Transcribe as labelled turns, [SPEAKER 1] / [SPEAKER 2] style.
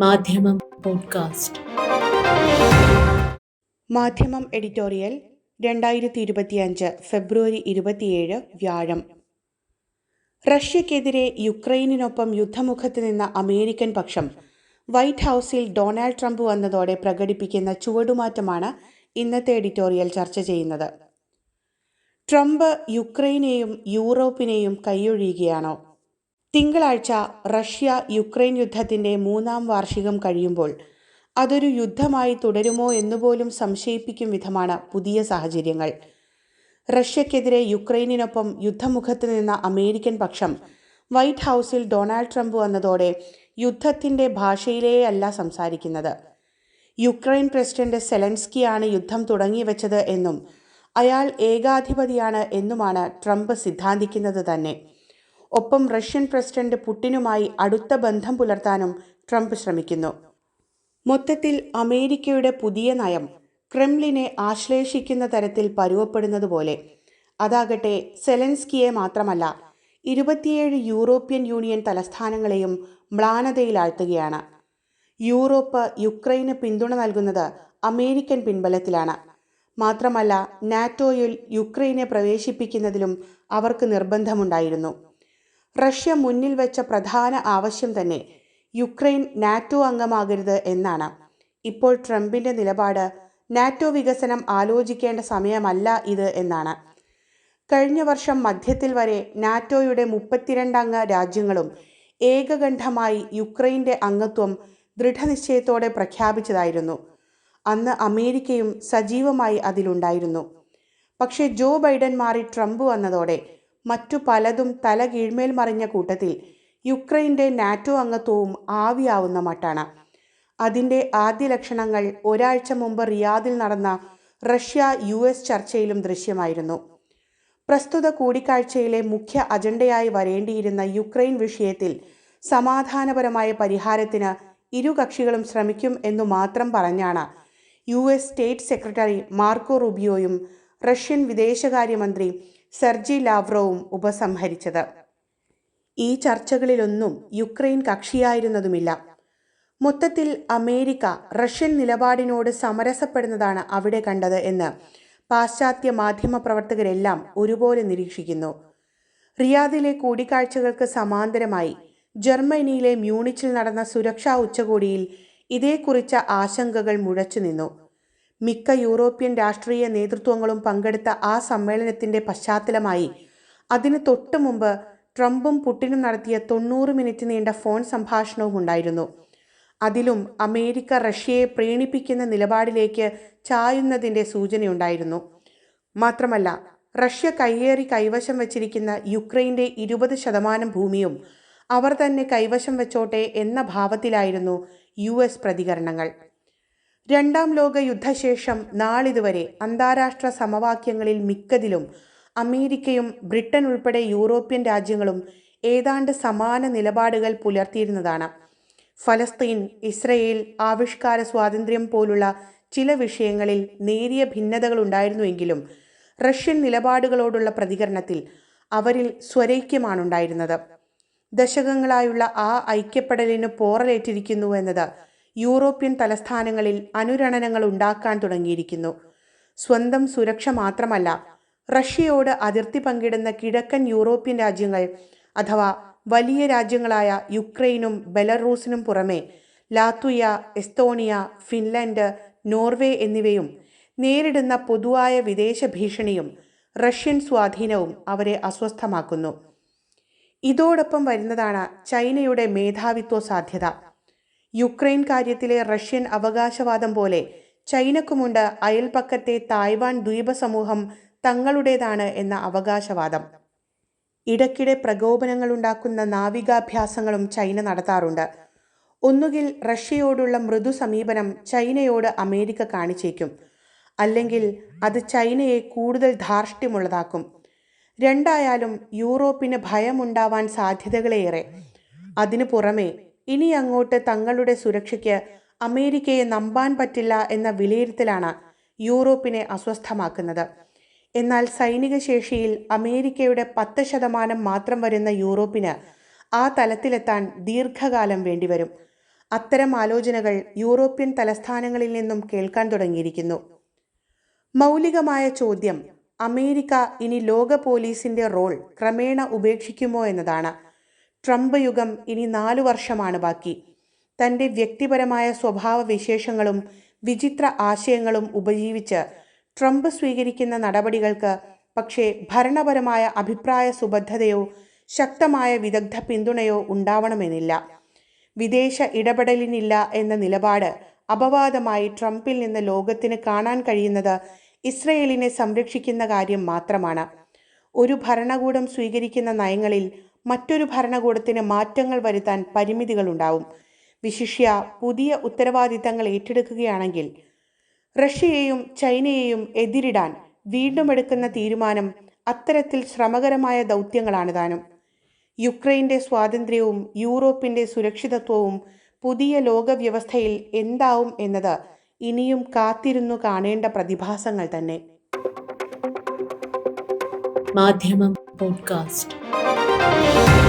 [SPEAKER 1] മാധ്യമം പോഡ്കാസ്റ്റ്.
[SPEAKER 2] മാധ്യമം എഡിറ്റോറിയൽ രണ്ടായിരത്തി ഇരുപത്തിയഞ്ച് ഫെബ്രുവരി ഇരുപത്തിയേഴ് വ്യാഴം. റഷ്യക്കെതിരെ യുക്രൈനിനൊപ്പം യുദ്ധമുഖത്ത് നിന്ന അമേരിക്കൻ പക്ഷം വൈറ്റ് ഹൗസിൽ ഡൊണാൾഡ് ട്രംപ് വന്നതോടെ പ്രകടിപ്പിക്കുന്ന ചുവടുമാറ്റമാണ് ഇന്നത്തെ എഡിറ്റോറിയൽ ചർച്ച ചെയ്യുന്നത്. ട്രംപ് യുക്രൈനെയും യൂറോപ്പിനെയും കൈയൊഴിയുകയാണോ? തിങ്കളാഴ്ച റഷ്യ യുക്രൈൻ യുദ്ധത്തിന്റെ മൂന്നാം വാർഷികം കഴിയുമ്പോൾ അതൊരു യുദ്ധമായി തുടരുമോ എന്നുപോലും സംശയിപ്പിക്കും വിധമാണ് പുതിയ സാഹചര്യങ്ങൾ. റഷ്യക്കെതിരെ യുക്രൈനിനൊപ്പം യുദ്ധമുഖത്ത് നിന്ന അമേരിക്കൻ പക്ഷം വൈറ്റ് ഹൗസിൽ ഡൊണാൾഡ് ട്രംപ് വന്നതോടെ യുദ്ധത്തിന്റെ ഭാഷയിലേയല്ല സംസാരിക്കുന്നത്. യുക്രൈൻ പ്രസിഡന്റ് സെലൻസ്കിയാണ് യുദ്ധം തുടങ്ങിവെച്ചത് എന്നും അയാൾ ഏകാധിപതിയാണ് എന്നുമാണ് ട്രംപ് സിദ്ധാന്തിക്കുന്നത് തന്നെ. ഒപ്പം റഷ്യൻ പ്രസിഡന്റ് പുടിനുമായി അടുത്ത ബന്ധം പുലർത്താനും ട്രംപ് ശ്രമിക്കുന്നു. മൊത്തത്തിൽ അമേരിക്കയുടെ പുതിയ നയം ക്രെംലിനെ ആശ്ലേഷിക്കുന്ന തരത്തിൽ പരുവപ്പെടുന്നതുപോലെ അതാകട്ടെ സെലൻസ്കിയെ മാത്രമല്ല ഇരുപത്തിയേഴ് യൂറോപ്യൻ യൂണിയൻ തലസ്ഥാനങ്ങളെയും മ്ലാനതയിലാഴ്ത്തുകയാണ്. യൂറോപ്പ് യുക്രൈന് പിന്തുണ നൽകുന്നത് അമേരിക്കൻ പിൻബലത്തിലാണ്. മാത്രമല്ല നാറ്റോയിൽ യുക്രൈനെ പ്രവേശിപ്പിക്കുന്നതിലും അവർക്ക് നിർബന്ധമുണ്ടായിരുന്നു. റഷ്യ മുന്നിൽ വെച്ച പ്രധാന ആവശ്യം തന്നെ യുക്രൈൻ നാറ്റോ അംഗമാകരുത് എന്നാണ്. ഇപ്പോൾ ട്രംപിന്റെ നിലപാട് നാറ്റോ വികസനം ആലോചിക്കേണ്ട സമയമല്ല ഇത് എന്നാണ്. കഴിഞ്ഞ വർഷം മധ്യത്തിൽ വരെ നാറ്റോയുടെ മുപ്പത്തിരണ്ടംഗ രാജ്യങ്ങളും ഏകകണ്ഠമായി യുക്രൈന്റെ അംഗത്വം ദൃഢനിശ്ചയത്തോടെ പ്രഖ്യാപിച്ചതായിരുന്നു. അന്ന് അമേരിക്കയും സജീവമായി അതിലുണ്ടായിരുന്നു. പക്ഷേ ജോ ബൈഡൻ മാറി ട്രംപ് വന്നതോടെ മറ്റു പലതും തല കീഴ്മേൽ മറിഞ്ഞ കൂട്ടത്തിൽ യുക്രൈന്റെ നാറ്റോ അംഗത്വവും ആവിയാവുന്ന മട്ടാണ്. അതിന്റെ ആദ്യ ലക്ഷണങ്ങൾ ഒരാഴ്ച മുമ്പ് റിയാദിൽ നടന്ന റഷ്യ യു എസ് ചർച്ചയിലും ദൃശ്യമായിരുന്നു. പ്രസ്തുത കൂടിക്കാഴ്ചയിലെ മുഖ്യ അജണ്ടയായി വരേണ്ടിയിരുന്ന യുക്രൈൻ വിഷയത്തിൽ സമാധാനപരമായ പരിഹാരത്തിന് ഇരു കക്ഷികളും ശ്രമിക്കും എന്നു മാത്രം പറഞ്ഞാണ് U S state secretary Marco റുബിയോയും Russian വിദേശകാര്യമന്ത്രി സെർജി ലാവ്രോവും ഉപസംഹരിച്ചത്. ഈ ചർച്ചകളിലൊന്നും യുക്രൈൻ കക്ഷിയായിരുന്നതുമില്ല. മൊത്തത്തിൽ അമേരിക്ക റഷ്യൻ നിലപാടിനോട് സമരസപ്പെടുന്നതാണ് അവിടെ കണ്ടത് എന്ന് പാശ്ചാത്യ മാധ്യമ പ്രവർത്തകരെല്ലാം ഒരുപോലെ നിരീക്ഷിക്കുന്നു. റിയാദിലെ കൂടിക്കാഴ്ചകൾക്ക് സമാന്തരമായി ജർമ്മനിയിലെ മ്യൂണിച്ചിൽ നടന്ന സുരക്ഷാ ഉച്ചകോടിയിൽ ഇതേക്കുറിച്ച ആശങ്കകൾ മുഴച്ചു നിന്നു മിക്ക യൂറോപ്യൻ രാഷ്ട്രീയ നേതൃത്വങ്ങളും പങ്കെടുത്ത ആ സമ്മേളനത്തിന്റെ പശ്ചാത്തലമായി. അതിന് തൊട്ടു മുമ്പ് ട്രംപും പുട്ടിനും നടത്തിയ തൊണ്ണൂറ് മിനിറ്റ് നീണ്ട ഫോൺ സംഭാഷണവും ഉണ്ടായിരുന്നു. അതിലും അമേരിക്ക റഷ്യയെ പ്രീണിപ്പിക്കുന്ന നിലപാടിലേക്ക് ചായുന്നതിന്റെ സൂചനയുണ്ടായിരുന്നു. മാത്രമല്ല റഷ്യ കയ്യേറി കൈവശം വച്ചിരിക്കുന്ന യുക്രൈന്റെ ഇരുപത് ശതമാനം ഭൂമിയും അവർ തന്നെ കൈവശം വെച്ചോട്ടെ എന്ന ഭാവത്തിലായിരുന്നു യു പ്രതികരണങ്ങൾ. രണ്ടാം ലോക യുദ്ധശേഷം നാളിതുവരെ അന്താരാഷ്ട്ര സമവാക്യങ്ങളിൽ മിക്കതിലും അമേരിക്കയും ബ്രിട്ടൻ ഉൾപ്പെടെ യൂറോപ്യൻ രാജ്യങ്ങളും ഏതാണ്ട് സമാന നിലപാടുകൾ പുലർത്തിയിരുന്നതാണ്. ഫലസ്തീൻ ഇസ്രയേൽ ആവിഷ്കാര സ്വാതന്ത്ര്യം പോലുള്ള ചില വിഷയങ്ങളിൽ നേരിയ ഭിന്നതകൾ ഉണ്ടായിരുന്നുവെങ്കിലും റഷ്യൻ നിലപാടുകളോടുള്ള പ്രതികരണത്തിൽ അവരിൽ സ്വരൈക്യമാണുണ്ടായിരുന്നത് ദശകങ്ങളായുള്ള ആ ഐക്യപ്പെടലിന് പോറലേറ്റിരിക്കുന്നു എന്നത് യൂറോപ്യൻ തലസ്ഥാനങ്ങളിൽ അനുരണനങ്ങൾ ഉണ്ടാക്കാൻ തുടങ്ങിയിരിക്കുന്നു. സ്വന്തം സുരക്ഷ മാത്രമല്ല റഷ്യയോട് അതിർത്തി പങ്കിടുന്ന കിഴക്കൻ യൂറോപ്യൻ രാജ്യങ്ങൾ അഥവാ വലിയ രാജ്യങ്ങളായ യുക്രൈനും ബെലറൂസിനും പുറമെ ലാത്വിയ എസ്തോണിയ ഫിൻലൻഡ് നോർവേ എന്നിവയും നേരിടുന്ന പൊതുവായ വിദേശ ഭീഷണിയും റഷ്യൻ സ്വാധീനവും അവരെ അസ്വസ്ഥമാക്കുന്നു. ഇതോടൊപ്പം വരുന്നതാണ് ചൈനയുടെ മേധാവിത്വ സാധ്യത യുക്രൈൻ കാര്യത്തിലെ റഷ്യൻ അവകാശവാദം പോലെ ചൈനക്കുമുണ്ട് അയൽപക്കത്തെ തായ്വാൻ ദ്വീപ സമൂഹം തങ്ങളുടേതാണ് എന്ന അവകാശവാദം. ഇടയ്ക്കിടെ പ്രകോപനങ്ങളുണ്ടാക്കുന്ന നാവികാഭ്യാസങ്ങളും ചൈന നടത്താറുണ്ട്. ഒന്നുകിൽ റഷ്യയോടുള്ള മൃദു സമീപനം ചൈനയോട് അമേരിക്ക കാണിച്ചേക്കും. അല്ലെങ്കിൽ അത് ചൈനയെ കൂടുതൽ ധാർഷ്ട്യമുള്ളതാക്കും. രണ്ടായാലും യൂറോപ്പിന് ഭയമുണ്ടാവാൻ സാധ്യതകളേറെ. അതിനു പുറമെ ഇനി അങ്ങോട്ട് തങ്ങളുടെ സുരക്ഷയ്ക്ക് അമേരിക്കയെ നമ്പാൻ പറ്റില്ല എന്ന വിലയിരുത്തലാണ് യൂറോപ്പിനെ അസ്വസ്ഥമാക്കുന്നത്. എന്നാൽ സൈനിക ശേഷിയിൽ അമേരിക്കയുടെ പത്ത് ശതമാനം മാത്രം വരുന്ന യൂറോപ്പിന് ആ തലത്തിലെത്താൻ ദീർഘകാലം വേണ്ടിവരും. അത്തരം ആലോചനകൾ യൂറോപ്യൻ തലസ്ഥാനങ്ങളിൽ നിന്നും കേൾക്കാൻ തുടങ്ങിയിരിക്കുന്നു. മൗലികമായ ചോദ്യം അമേരിക്ക ഇനി ലോക പോലീസിന്റെ റോൾ ക്രമേണ ഉപേക്ഷിക്കുമോ എന്നതാണ്. ട്രംപ് യുഗം ഇനി നാലു വർഷമാണ് ബാക്കി. തന്റെ വ്യക്തിപരമായ സ്വഭാവ വിശേഷങ്ങളും വിചിത്ര ആശയങ്ങളും ഉപജീവിച്ച് ട്രംപ് സ്വീകരിക്കുന്ന നടപടികൾക്ക് പക്ഷേ ഭരണപരമായ അഭിപ്രായ സുബദ്ധതയോ ശക്തമായ വിദഗ്ധ പിന്തുണയോ ഉണ്ടാവണമെന്നില്ല. വിദേശ ഇടപെടലിനില്ല എന്ന നിലപാട് അപവാദമായി ട്രംപിൽ നിന്ന് ലോകത്തിന് കാണാൻ കഴിയുന്നത് ഇസ്രയേലിനെ സംരക്ഷിക്കുന്ന കാര്യം മാത്രമാണ്. ഒരു ഭരണകൂടം സ്വീകരിക്കുന്ന നയങ്ങളിൽ മറ്റൊരു ഭരണകൂടത്തിന് മാറ്റങ്ങൾ വരുത്താൻ പരിമിതികളുണ്ടാവും. വിശിഷ്യ പുതിയ ഉത്തരവാദിത്തങ്ങൾ ഏറ്റെടുക്കുകയാണെങ്കിൽ റഷ്യയെയും ചൈനയെയും എതിരിടാൻ വീണ്ടും എടുക്കുന്ന തീരുമാനം അത്തരത്തിൽ ശ്രമകരമായ ദൗത്യങ്ങളാണ് താനും. യുക്രൈന്റെ സ്വാതന്ത്ര്യവും യൂറോപ്പിന്റെ സുരക്ഷിതത്വവും പുതിയ ലോകവ്യവസ്ഥയിൽ എന്താവും എന്നത് ഇനിയും കാത്തിരുന്നു കാണേണ്ട പ്രതിഭാസങ്ങൾ തന്നെ.
[SPEAKER 1] മാധ്യമം പോഡ്കാസ്റ്റ്. Música